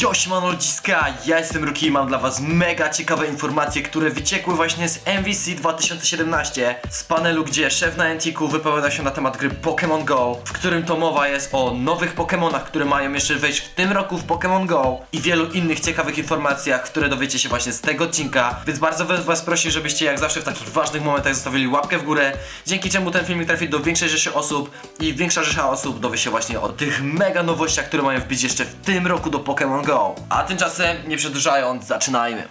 Jośman ludziska, ja jestem Ruki i mam dla was mega ciekawe informacje, które wyciekły właśnie z MVC 2017 z panelu, gdzie szef na Antiku wypowiada się na temat gry Pokémon Go, w którym to mowa jest o nowych Pokémonach, które mają jeszcze wejść w tym roku w Pokémon Go i wielu innych ciekawych informacjach, które dowiecie się właśnie z tego odcinka, więc bardzo was prosił, żebyście jak zawsze w takich ważnych momentach zostawili łapkę w górę, dzięki czemu ten filmik trafi do większej rzeszy osób i większa rzesza osób dowie się właśnie o tych mega nowościach, które mają wbić jeszcze w tym roku do Pokémon Go. A tymczasem, nie przedłużając, zaczynajmy.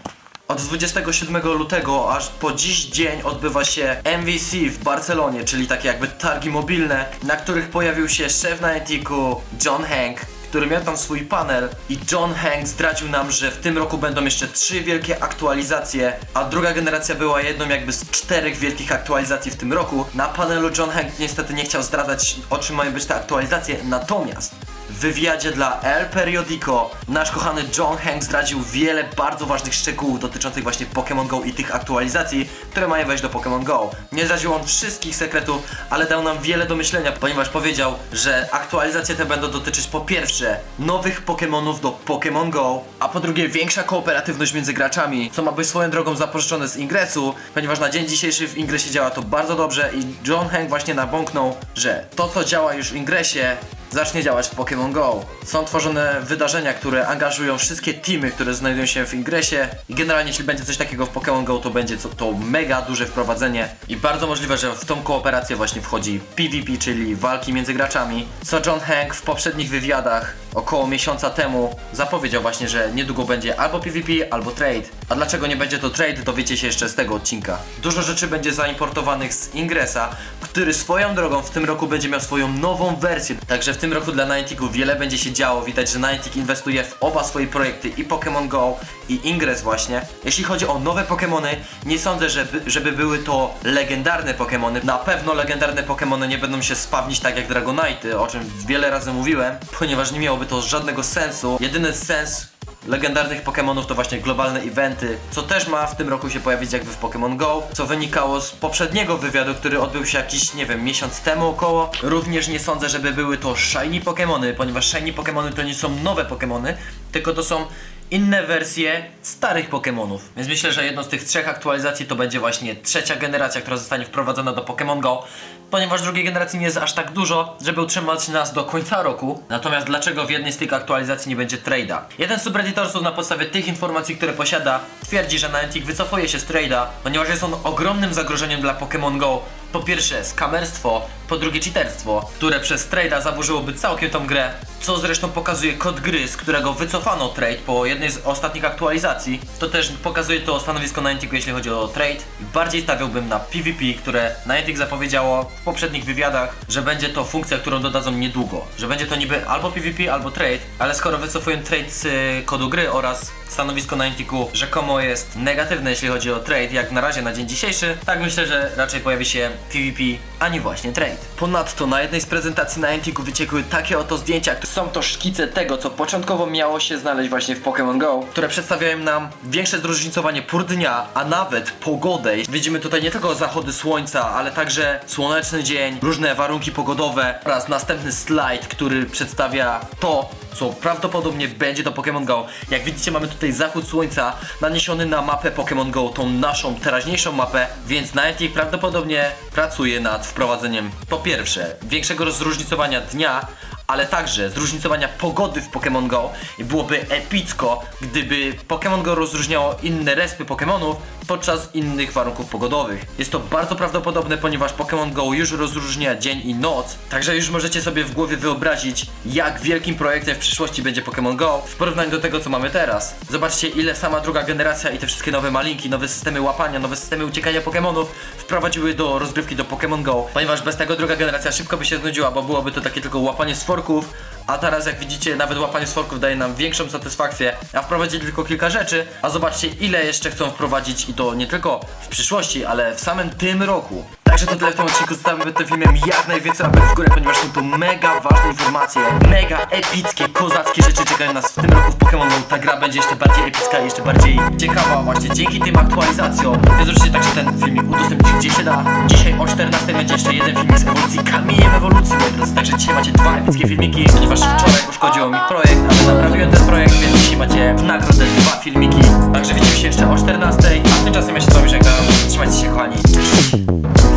Od 27 lutego aż po dziś dzień odbywa się MVC w Barcelonie, czyli takie jakby targi mobilne, na których pojawił się szef na Etiku John Hank, który miał tam swój panel i John Hank zdradził nam, że w tym roku będą jeszcze trzy wielkie aktualizacje, a druga generacja była jedną jakby z czterech wielkich aktualizacji w tym roku. Na panelu John Hank niestety nie chciał zdradzać o czym mają być te aktualizacje, natomiast w wywiadzie dla El Periodico nasz kochany John Hank zdradził wiele bardzo ważnych szczegółów dotyczących właśnie Pokémon Go i tych aktualizacji, które mają wejść do Pokémon Go. Nie zdradził on wszystkich sekretów, ale dał nam wiele do myślenia, ponieważ powiedział, że aktualizacje te będą dotyczyć po pierwsze nowych Pokémonów do Pokémon Go, a po drugie większa kooperatywność między graczami, co ma być swoją drogą zapożyczone z ingresu, ponieważ na dzień dzisiejszy w ingresie działa to bardzo dobrze i John Hank właśnie nabąknął, że to co działa już w ingresie zacznie działać w Pokémon Go. Są tworzone wydarzenia, które angażują wszystkie teamy, które znajdują się w ingresie i generalnie jeśli będzie coś takiego w Pokémon Go, to będzie to, to mega duże wprowadzenie i bardzo możliwe, że w tą kooperację właśnie wchodzi PvP, czyli walki między graczami, co John Hank w poprzednich wywiadach około miesiąca temu zapowiedział właśnie, że niedługo będzie albo PvP, albo trade. A dlaczego nie będzie to trade, dowiecie się jeszcze z tego odcinka. Dużo rzeczy będzie zaimportowanych z Ingresa, który swoją drogą w tym roku będzie miał swoją nową wersję. Także w tym roku dla Nianticu wiele będzie się działo. Widać, że Niantic inwestuje w oba swoje projekty i Pokémon Go i Ingress właśnie. Jeśli chodzi o nowe Pokémony, nie sądzę, żeby, żeby były to legendarne Pokémony. Na pewno legendarne Pokémony nie będą się spawnić tak jak Dragonite, o czym wiele razy mówiłem, ponieważ nie miałoby to żadnego sensu. Jedyny sens legendarnych Pokémonów to właśnie globalne eventy, co też ma w tym roku się pojawić jakby w Pokémon Go, co wynikało z poprzedniego wywiadu, który odbył się jakiś, nie wiem, miesiąc temu około. Również nie sądzę, żeby były to shiny Pokémony, ponieważ shiny Pokémony to nie są nowe Pokémony, tylko to są inne wersje starych Pokémonów. Więc myślę, że jedną z tych trzech aktualizacji to będzie właśnie trzecia generacja, która zostanie wprowadzona do Pokémon Go, ponieważ drugiej generacji nie jest aż tak dużo, żeby utrzymać nas do końca roku. Natomiast dlaczego w jednej z tych aktualizacji nie będzie trade'a? Jeden z subredditorsów na podstawie tych informacji, które posiada, twierdzi, że Niantic wycofuje się z trade'a, ponieważ jest on ogromnym zagrożeniem dla Pokémon Go. Po pierwsze skamerstwo, po drugie cheaterstwo, które przez trade'a zaburzyłoby całkiem tą grę, co zresztą pokazuje kod gry, z którego wycofano trade po jednej z ostatnich aktualizacji. To też pokazuje to stanowisko Nianticu, jeśli chodzi o trade. Bardziej stawiałbym na PvP, które Niantic zapowiedziało w poprzednich wywiadach, że będzie to funkcja, którą dodadzą niedługo. Że będzie to niby albo PvP, albo trade, ale skoro wycofują trade z y, kodu gry oraz stanowisko Nianticu rzekomo jest negatywne, jeśli chodzi o trade, jak na razie na dzień dzisiejszy, tak myślę, że raczej pojawi się PvP, ani właśnie trade. Ponadto na jednej z prezentacji na Nianticu wyciekły takie oto zdjęcia, które są to szkice tego, co początkowo miało się znaleźć właśnie w Pokémon Go, które przedstawiają nam większe zróżnicowanie pór dnia, a nawet pogodę. Widzimy tutaj nie tylko zachody słońca, ale także słoneczny dzień, różne warunki pogodowe oraz następny slajd, który przedstawia to, co prawdopodobnie będzie to Pokémon Go. Jak widzicie mamy tutaj zachód słońca naniesiony na mapę Pokémon Go, tą naszą teraźniejszą mapę, więc Niantic prawdopodobnie pracuje nad wprowadzeniem po pierwsze większego zróżnicowania dnia, ale także zróżnicowania pogody w Pokémon Go. I byłoby epicko, gdyby Pokémon Go rozróżniało inne respy Pokémonów podczas innych warunków pogodowych. Jest to bardzo prawdopodobne, ponieważ Pokémon Go już rozróżnia dzień i noc, także już możecie sobie w głowie wyobrazić, jak wielkim projektem w przyszłości będzie Pokémon Go w porównaniu do tego, co mamy teraz. Zobaczcie, ile sama druga generacja i te wszystkie nowe malinki, nowe systemy łapania, nowe systemy uciekania Pokémonów wprowadziły do rozgrywki do Pokémon Go, ponieważ bez tego druga generacja szybko by się znudziła, bo byłoby to takie tylko łapanie sworków, a teraz jak widzicie nawet łapanie sworków daje nam większą satysfakcję, a wprowadzili tylko kilka rzeczy, a zobaczcie ile jeszcze chcą wprowadzić i to nie tylko w przyszłości, ale w samym tym roku. Także to tyle w tym odcinku, zostawmy tym filmem jak najwięcej łapek w górę, ponieważ są to mega ważne informacje, mega epickie, kozackie rzeczy czekają nas w tym roku w Pokémon. Ta gra będzie jeszcze bardziej epicka i jeszcze bardziej ciekawa właśnie dzięki tym aktualizacjom. Więc oczywiście także ten filmik udostępnić gdzie się da. Dzisiaj o 14 będzie jeszcze jeden filmik z ewolucji kamieniem ewolucji, moi drodzy. Także dzisiaj macie dwa epickie filmiki, ponieważ wczoraj uszkodziło mi projekt, ale naprawiłem ten projekt, więc dzisiaj macie w nagrodę dwa filmiki. Także widzimy się jeszcze o 14, a tymczasem ja się z wami żegnam. Trzymajcie się kochani.